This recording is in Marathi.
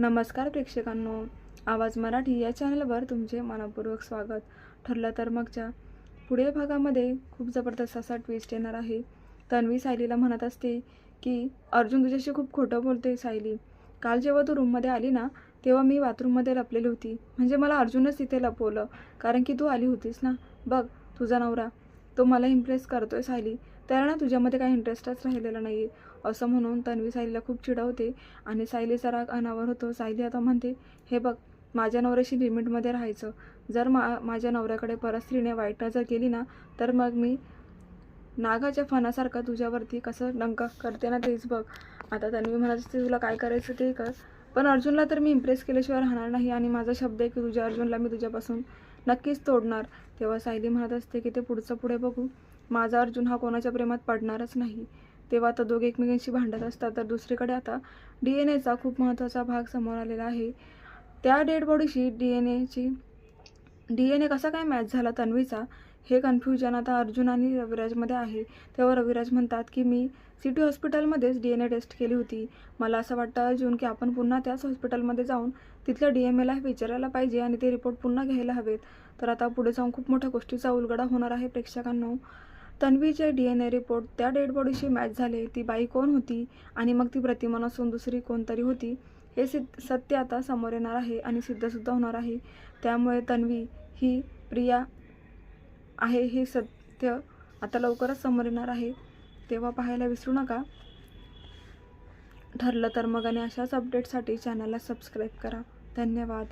नमस्कार प्रेक्षकांनो. आवाज मराठी या चॅनलवर तुमचे मनपूर्वक स्वागत. ठरलं तर मगच्या पुढील भागामध्ये खूप जबरदस्त असा ट्विस्ट येणार आहे. तन्वी सायलीला म्हणत असते की अर्जुन तुझ्याशी खूप खोटं बोलते सायली. काल जेव्हा तू रूममध्ये आली ना तेव्हा मी बाथरूममध्ये लपलेली होती. म्हणजे मला अर्जुनच तिथे लपवलं. कारण की तू आली होतीस ना. बघ तुझा नवरा तो मला इम्प्रेस करतो आहे सायली. त्याला ना तुझ्यामध्ये काही इंटरेस्टच राहिलेला नाही आहे असं म्हणून तन्वी सायलीला खूप चिडवते आणि सायलीचा राग अनावर होतो. सायली आता म्हणते हे बघ माझ्या नवऱ्याशी लिमिटमध्ये राहायचं. जर मा माझ्या नवऱ्याकडे परत स्त्रीने वाईट नजर केली ना तर मग मी नागाच्या फणासारखं तुझ्यावरती कसं डंका करते ना तेच बघ. आता तन्वी म्हणत असते तुला काय करायचं ते कर. पण अर्जुनला तर मी इम्प्रेस केल्याशिवाय राहणार नाही. आणि माझा शब्द आहे की तुझ्या अर्जुनला मी तुझ्यापासून नक्कीच तोडणार. तेव्हा सायली म्हणत असते की ते पुढचं पुढे बघू. माझा अर्जुन हा कोणाच्या प्रेमात पडणारच नाही. तेव्हा आता दोघे एकमेकांशी भांडत असतात. तर दुसरीकडे आता डी एन एचा खूप महत्त्वाचा भाग समोर आलेला आहे. त्या डेड बॉडीशी डी एन एची डी एन ए कसा काय मॅच झाला तन्वीचा? हे कन्फ्युजन आता अर्जुन आणि रविराजमध्ये आहे. तेव्हा रविराज म्हणतात की मी सिटी हॉस्पिटलमध्येच डी एन ए टेस्ट केली होती. मला असं वाटतं अर्जुन की आपण पुन्हा त्याच हॉस्पिटलमध्ये जाऊन तिथल्या डी एम एला विचारायला पाहिजे आणि ते रिपोर्ट पुन्हा घ्यायला हवेत. तर आता पुढे जाऊन खूप मोठ्या गोष्टीचा उलगडा होणार आहे प्रेक्षकांनो. तन्वीचे डी एन ए रिपोर्ट त्या डेड बॉडीशी मॅच झाले. ती बाई कोण होती आणि मग ती प्रतिमा नसून दुसरी कोणतरी होती हे सिद्ध सत्य आता समोर येणार आहे आणि सिद्धसुद्धा होणार आहे. त्यामुळे तन्वी ही प्रिया आहे हे सत्य आता लवकरच समोर येणार आहे. तेव्हा पाहायला विसरू नका. ठरलं तर मग आणि अशाच अपडेटसाठी चॅनलला सबस्क्राईब करा. धन्यवाद.